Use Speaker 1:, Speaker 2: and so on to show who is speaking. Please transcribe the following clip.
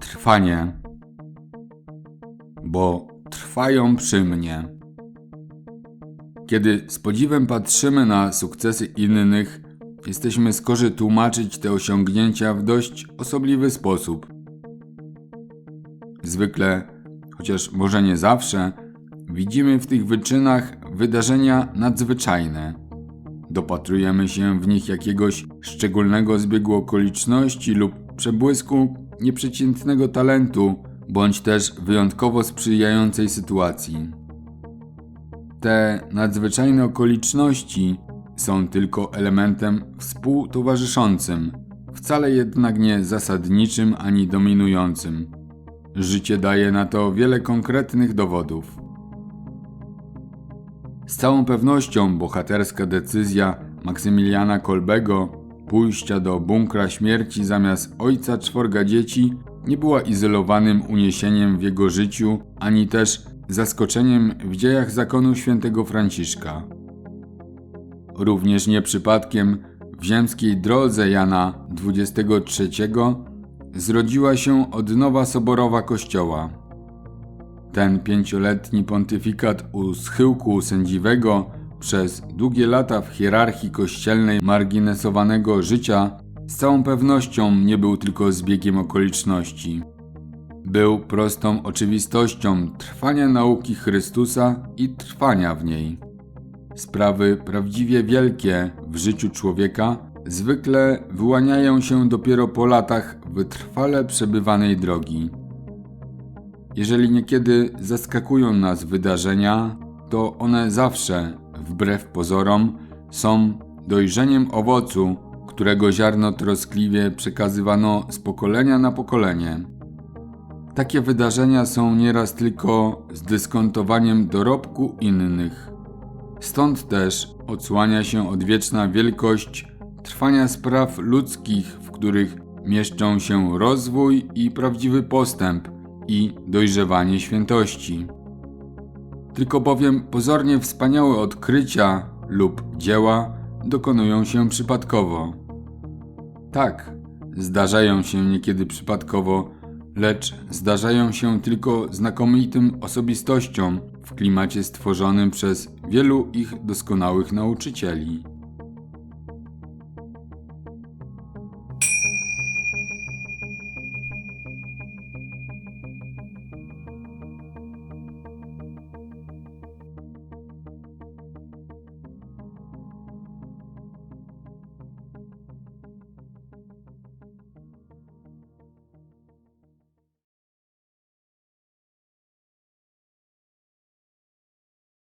Speaker 1: trwanie, bo trwają przy mnie. Kiedy z podziwem patrzymy na sukcesy innych, jesteśmy skorzy tłumaczyć te osiągnięcia w dość osobliwy sposób. Zwykle, chociaż może nie zawsze, widzimy w tych wyczynach wydarzenia nadzwyczajne. Dopatrujemy się w nich jakiegoś szczególnego zbiegu okoliczności lub przebłysku nieprzeciętnego talentu, bądź też wyjątkowo sprzyjającej sytuacji. Te nadzwyczajne okoliczności są tylko elementem współtowarzyszącym, wcale jednak nie zasadniczym ani dominującym. Życie daje na to wiele konkretnych dowodów. Z całą pewnością bohaterska decyzja Maksymiliana Kolbego pójścia do bunkra śmierci zamiast ojca czworga dzieci nie była izolowanym uniesieniem w jego życiu, ani też zaskoczeniem w dziejach zakonu świętego Franciszka. Również nie przypadkiem w ziemskiej drodze Jana XXIII zrodziła się odnowa soborowa kościoła. Ten pięcioletni pontyfikat u schyłku sędziwego przez długie lata w hierarchii kościelnej marginesowanego życia z całą pewnością nie był tylko zbiegiem okoliczności. Był prostą oczywistością trwania nauki Chrystusa i trwania w niej. Sprawy prawdziwie wielkie w życiu człowieka zwykle wyłaniają się dopiero po latach wytrwale przebywanej drogi. Jeżeli niekiedy zaskakują nas wydarzenia, to one zawsze, wbrew pozorom, są dojrzeniem owocu, którego ziarno troskliwie przekazywano z pokolenia na pokolenie. Takie wydarzenia są nieraz tylko zdyskontowaniem dorobku innych. Stąd też odsłania się odwieczna wielkość trwania spraw ludzkich, w których mieszczą się rozwój i prawdziwy postęp i dojrzewanie świętości. Tylko bowiem pozornie wspaniałe odkrycia lub dzieła dokonują się przypadkowo. Tak, zdarzają się niekiedy przypadkowo, lecz zdarzają się tylko znakomitym osobistościom w klimacie stworzonym przez wielu ich doskonałych nauczycieli.